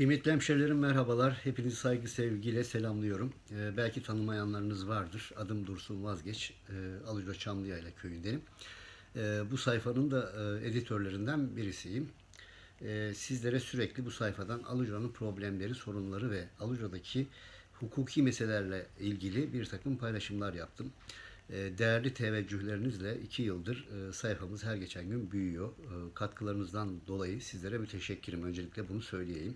Kıymetli hemşerilerim merhabalar. Hepinizi saygı sevgiyle selamlıyorum. Ee, belki tanımayanlarınız vardır. Adım Dursun Vazgeç. Ee, Aluca Çamlıyayla köyündenim. Ee, bu sayfanın da e, editörlerinden birisiyim. Ee, sizlere sürekli bu sayfadan Aluca'nın problemleri, sorunları ve Aluca'daki hukuki meselelerle ilgili bir takım paylaşımlar yaptım. Ee, Değerli teveccühlerinizle iki yıldır e, sayfamız her geçen gün büyüyor. Ee, Katkılarınızdan dolayı sizlere müteşekkirim. Öncelikle bunu söyleyeyim.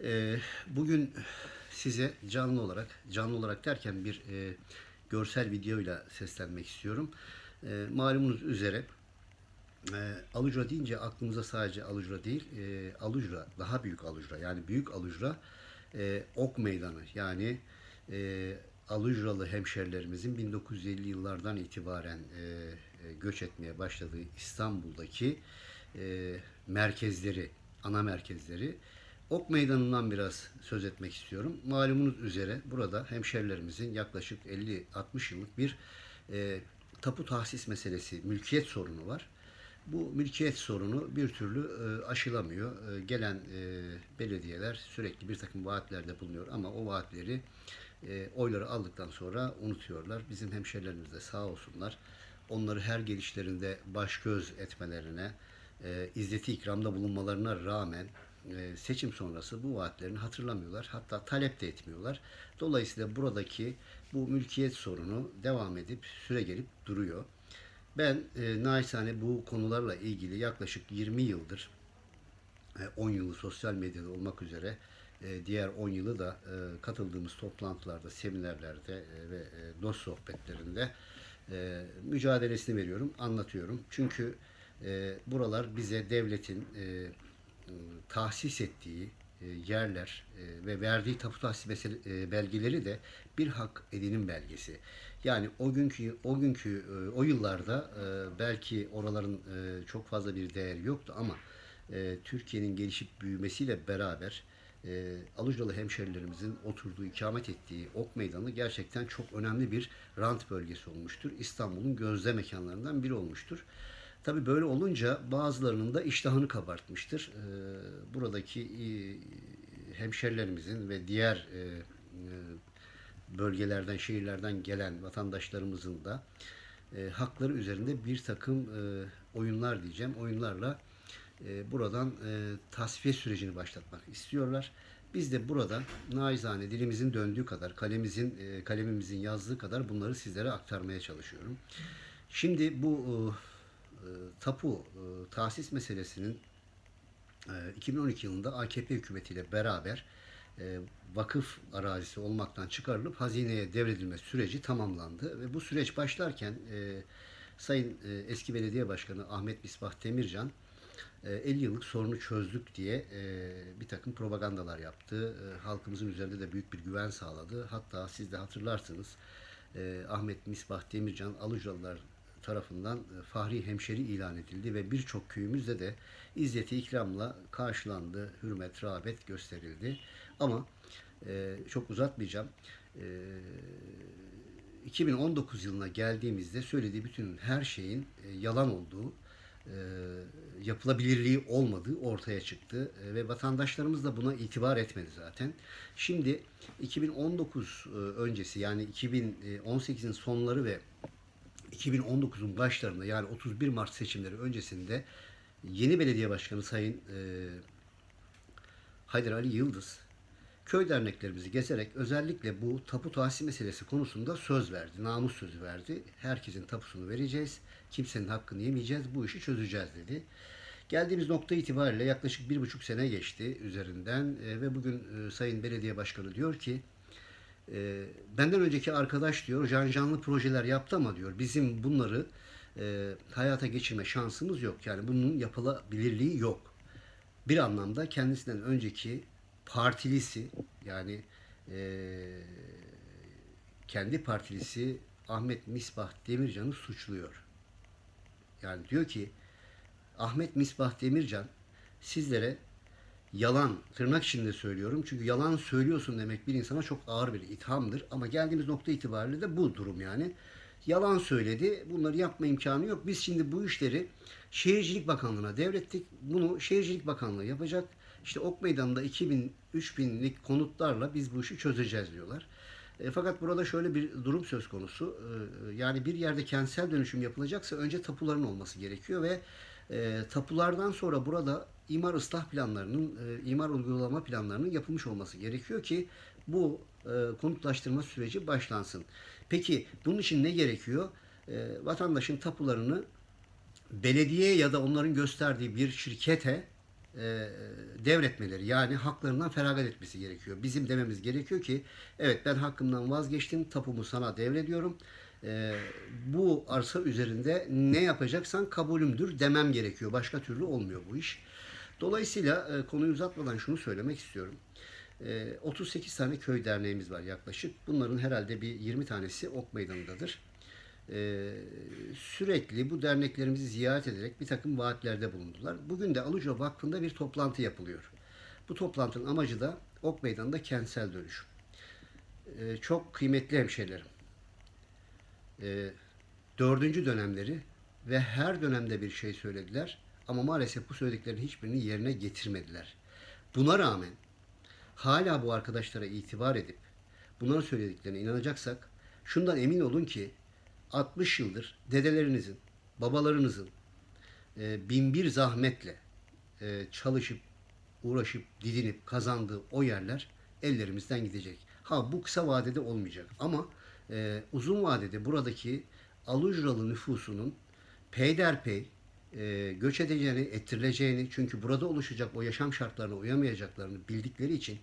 Ee, Bugün size canlı olarak, canlı olarak derken bir e, görsel videoyla seslenmek istiyorum. E, malumunuz üzere e, Alucra deyince aklımıza sadece Alucra değil, e, Alucra, daha büyük Alucra yani büyük Alucra e, Ok Meydanı yani e, Alucralı hemşerilerimizin 1950 yıllardan itibaren e, e, göç etmeye başladığı İstanbul'daki e, merkezleri, ana merkezleri Ok Meydanı'ndan biraz söz etmek istiyorum. Malumunuz üzere burada hemşerilerimizin yaklaşık 50-60 yıllık bir e, tapu tahsis meselesi, mülkiyet sorunu var. Bu mülkiyet sorunu bir türlü e, aşılamıyor. E, gelen e, belediyeler sürekli bir takım vaatlerde bulunuyor ama o vaatleri e, oyları aldıktan sonra unutuyorlar. Bizim hemşerilerimiz de sağ olsunlar. Onları her gelişlerinde baş göz etmelerine, e, izzeti ikramda bulunmalarına rağmen e, seçim sonrası bu vaatlerini hatırlamıyorlar. Hatta talep de etmiyorlar. Dolayısıyla buradaki bu mülkiyet sorunu devam edip süre gelip duruyor. Ben e, naçizane bu konularla ilgili yaklaşık 20 yıldır e, 10 yılı sosyal medyada olmak üzere e, diğer 10 yılı da e, katıldığımız toplantılarda, seminerlerde e, ve e, dost sohbetlerinde e, mücadelesini veriyorum, anlatıyorum. Çünkü e, buralar bize devletin e, e, tahsis ettiği e, yerler e, ve verdiği tapu tahsis e, belgeleri de bir hak edinim belgesi. Yani o günkü o günkü e, o yıllarda e, belki oraların e, çok fazla bir değeri yoktu ama e, Türkiye'nin gelişip büyümesiyle beraber e, Alucralı hemşerilerimizin oturduğu, ikamet ettiği Ok Meydanı gerçekten çok önemli bir rant bölgesi olmuştur. İstanbul'un gözde mekanlarından biri olmuştur. Tabii böyle olunca bazılarının da iştahını kabartmıştır. E, buradaki e, hemşerilerimizin ve diğer e, e, bölgelerden, şehirlerden gelen vatandaşlarımızın da e, hakları üzerinde bir takım e, oyunlar diyeceğim. Oyunlarla e, buradan e, tasfiye sürecini başlatmak istiyorlar. Biz de burada naizane dilimizin döndüğü kadar, kalemimizin e, kalemimizin yazdığı kadar bunları sizlere aktarmaya çalışıyorum. Şimdi bu e, tapu e, tahsis meselesinin e, 2012 yılında AKP hükümetiyle beraber e, vakıf arazisi olmaktan çıkarılıp hazineye devredilme süreci tamamlandı ve bu süreç başlarken e, Sayın e, eski belediye başkanı Ahmet Misbah Demircan e, 50 yıllık sorunu çözdük diye e, bir takım propagandalar yaptı. E, halkımızın üzerinde de büyük bir güven sağladı. Hatta siz de hatırlarsınız e, Ahmet Misbah Demircan Alucalılar tarafından e, fahri hemşeri ilan edildi ve birçok köyümüzde de izzeti ikramla karşılandı, hürmet, rağbet gösterildi. Ama e, çok uzatmayacağım. E, 2019 yılına geldiğimizde söylediği bütün her şeyin e, yalan olduğu, e, yapılabilirliği olmadığı ortaya çıktı E, ve vatandaşlarımız da buna itibar etmedi zaten. Şimdi 2019 e, öncesi yani 2018'in sonları ve 2019'un başlarında yani 31 Mart seçimleri öncesinde yeni belediye başkanı Sayın e, Haydar Ali Yıldız köy derneklerimizi gezerek özellikle bu tapu tahsis meselesi konusunda söz verdi. Namus sözü verdi. Herkesin tapusunu vereceğiz. Kimsenin hakkını yemeyeceğiz. Bu işi çözeceğiz dedi. Geldiğimiz nokta itibariyle yaklaşık bir buçuk sene geçti üzerinden e, ve bugün e, Sayın Belediye Başkanı diyor ki e, benden önceki arkadaş diyor janjanlı projeler yaptı ama diyor bizim bunları e, hayata geçirme şansımız yok. Yani bunun yapılabilirliği yok. Bir anlamda kendisinden önceki partilisi yani e, kendi partilisi Ahmet Misbah Demircan'ı suçluyor. Yani diyor ki Ahmet Misbah Demircan sizlere yalan tırnak içinde söylüyorum. Çünkü yalan söylüyorsun demek bir insana çok ağır bir ithamdır. Ama geldiğimiz nokta itibariyle de bu durum yani. Yalan söyledi. Bunları yapma imkanı yok. Biz şimdi bu işleri Şehircilik Bakanlığı'na devrettik. Bunu Şehircilik Bakanlığı yapacak. İşte Ok Meydanı'nda 2000 3000'lik konutlarla biz bu işi çözeceğiz diyorlar. E, fakat burada şöyle bir durum söz konusu. E, yani bir yerde kentsel dönüşüm yapılacaksa önce tapuların olması gerekiyor ve e, tapulardan sonra burada imar ıslah planlarının, e, imar uygulama planlarının yapılmış olması gerekiyor ki bu e, konutlaştırma süreci başlansın. Peki bunun için ne gerekiyor? E, vatandaşın tapularını belediye ya da onların gösterdiği bir şirkete e, devretmeleri yani haklarından feragat etmesi gerekiyor. Bizim dememiz gerekiyor ki evet ben hakkımdan vazgeçtim tapumu sana devrediyorum. E, bu arsa üzerinde ne yapacaksan kabulümdür demem gerekiyor. Başka türlü olmuyor bu iş. Dolayısıyla e, konuyu uzatmadan şunu söylemek istiyorum. E, 38 tane köy derneğimiz var yaklaşık. Bunların herhalde bir 20 tanesi Ok Meydanı'ndadır. Ee, sürekli bu derneklerimizi ziyaret ederek bir takım vaatlerde bulundular. Bugün de Aluca Vakfı'nda bir toplantı yapılıyor. Bu toplantının amacı da Ok Meydanı'nda kentsel dönüşüm. Ee, çok kıymetli hemşehrilerim. Ee, dördüncü dönemleri ve her dönemde bir şey söylediler ama maalesef bu söylediklerinin hiçbirini yerine getirmediler. Buna rağmen hala bu arkadaşlara itibar edip bunların söylediklerine inanacaksak şundan emin olun ki 60 yıldır dedelerinizin, babalarınızın e, bin bir zahmetle e, çalışıp, uğraşıp, didinip kazandığı o yerler ellerimizden gidecek. Ha bu kısa vadede olmayacak ama e, uzun vadede buradaki Alucralı nüfusunun peyderpey e, göç edeceğini, ettirileceğini çünkü burada oluşacak o yaşam şartlarına uyamayacaklarını bildikleri için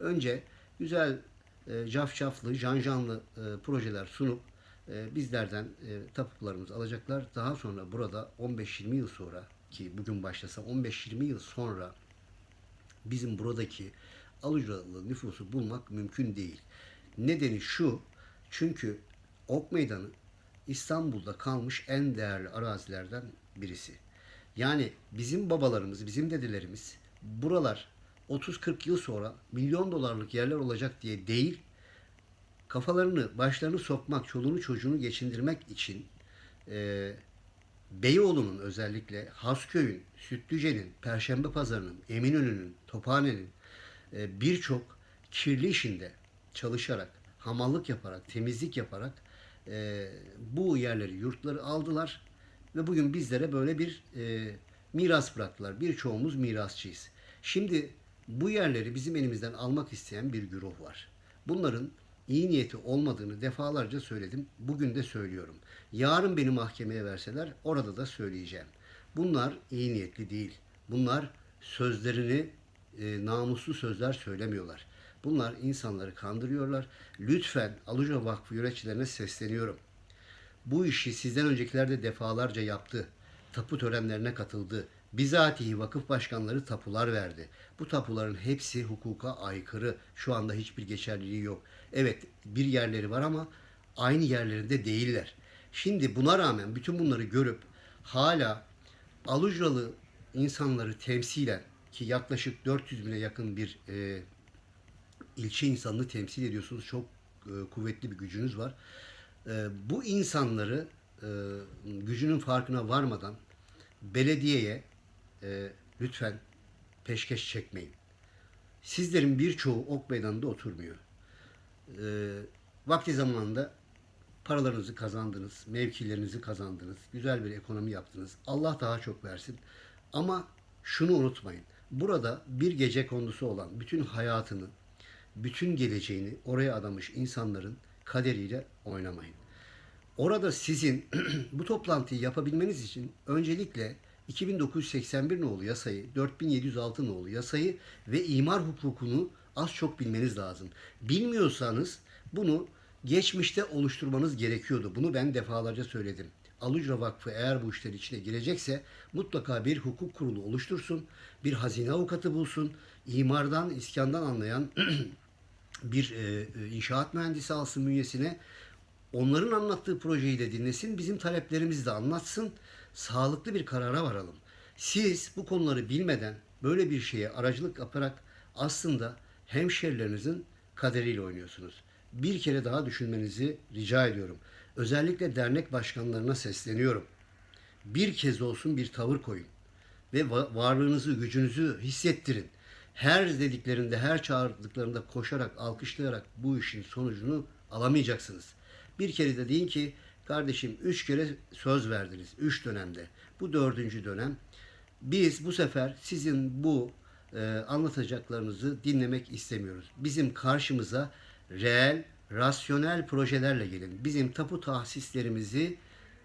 önce güzel e, cafcaflı, janjanlı e, projeler sunup e, bizlerden e, tapularımızı alacaklar. Daha sonra burada 15-20 yıl sonra ki bugün başlasa 15-20 yıl sonra bizim buradaki Alucralı nüfusu bulmak mümkün değil. Nedeni şu, çünkü Ok Meydanı İstanbul'da kalmış en değerli arazilerden birisi. Yani bizim babalarımız, bizim dedelerimiz buralar 30-40 yıl sonra milyon dolarlık yerler olacak diye değil, kafalarını, başlarını sokmak, çoluğunu çocuğunu geçindirmek için e, Beyoğlu'nun özellikle Hasköy'ün, Sütlüce'nin, Perşembe Pazarı'nın, Eminönü'nün, Tophane'nin e, birçok kirli işinde çalışarak, hamallık yaparak, temizlik yaparak e, bu yerleri, yurtları aldılar ve bugün bizlere böyle bir e, miras bıraktılar. Birçoğumuz mirasçıyız. Şimdi bu yerleri bizim elimizden almak isteyen bir güruh var. Bunların iyi niyeti olmadığını defalarca söyledim. Bugün de söylüyorum. Yarın beni mahkemeye verseler orada da söyleyeceğim. Bunlar iyi niyetli değil. Bunlar sözlerini e, namuslu sözler söylemiyorlar. Bunlar insanları kandırıyorlar. Lütfen Aluca Vakfı yöneticilerine sesleniyorum. Bu işi sizden öncekiler de defalarca yaptı. Tapu törenlerine katıldı. Bizatihi vakıf başkanları tapular verdi. Bu tapuların hepsi hukuka aykırı. Şu anda hiçbir geçerliliği yok. Evet bir yerleri var ama aynı yerlerinde değiller. Şimdi buna rağmen bütün bunları görüp hala Alucralı insanları temsilen ki yaklaşık 400 bine yakın bir e, ilçe insanını temsil ediyorsunuz. Çok e, kuvvetli bir gücünüz var. E, bu insanları e, gücünün farkına varmadan belediyeye e, lütfen peşkeş çekmeyin. Sizlerin birçoğu ok meydanında oturmuyor. E, vakti zamanında paralarınızı kazandınız, mevkilerinizi kazandınız, güzel bir ekonomi yaptınız. Allah daha çok versin. Ama şunu unutmayın. Burada bir gece kondusu olan bütün hayatını, bütün geleceğini oraya adamış insanların kaderiyle oynamayın. Orada sizin bu toplantıyı yapabilmeniz için öncelikle 2981 nolu yasayı, 4706 nolu yasayı ve imar hukukunu az çok bilmeniz lazım. Bilmiyorsanız bunu geçmişte oluşturmanız gerekiyordu. Bunu ben defalarca söyledim. Alucra Vakfı eğer bu işlerin içine girecekse mutlaka bir hukuk kurulu oluştursun, bir hazine avukatı bulsun, imardan, iskandan anlayan bir e, inşaat mühendisi alsın bünyesine. Onların anlattığı projeyi de dinlesin, bizim taleplerimizi de anlatsın. Sağlıklı bir karara varalım. Siz bu konuları bilmeden böyle bir şeye aracılık yaparak aslında hemşerilerinizin kaderiyle oynuyorsunuz. Bir kere daha düşünmenizi rica ediyorum. Özellikle dernek başkanlarına sesleniyorum. Bir kez olsun bir tavır koyun ve varlığınızı, gücünüzü hissettirin. Her dediklerinde, her çağırdıklarında koşarak, alkışlayarak bu işin sonucunu alamayacaksınız. Bir kere de deyin ki kardeşim üç kere söz verdiniz. Üç dönemde. Bu dördüncü dönem. Biz bu sefer sizin bu e, anlatacaklarınızı dinlemek istemiyoruz. Bizim karşımıza reel, rasyonel projelerle gelin. Bizim tapu tahsislerimizi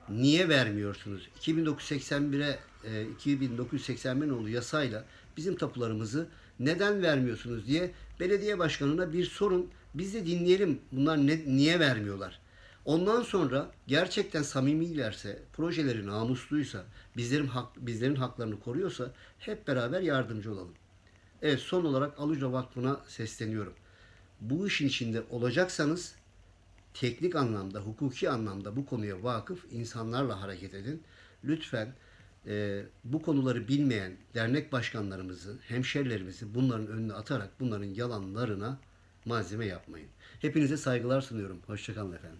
niye vermiyorsunuz? 2981'e e, 2981 nolu yasayla bizim tapularımızı neden vermiyorsunuz diye belediye başkanına bir sorun. Biz de dinleyelim bunlar ne, niye vermiyorlar? Ondan sonra gerçekten samimilerse, projeleri namusluysa, bizlerin hak, bizlerin haklarını koruyorsa hep beraber yardımcı olalım. Evet son olarak Aluca Vakfı'na sesleniyorum. Bu işin içinde olacaksanız teknik anlamda, hukuki anlamda bu konuya vakıf insanlarla hareket edin. Lütfen e, bu konuları bilmeyen dernek başkanlarımızı, hemşerilerimizi bunların önüne atarak bunların yalanlarına malzeme yapmayın. Hepinize saygılar sunuyorum. Hoşçakalın efendim.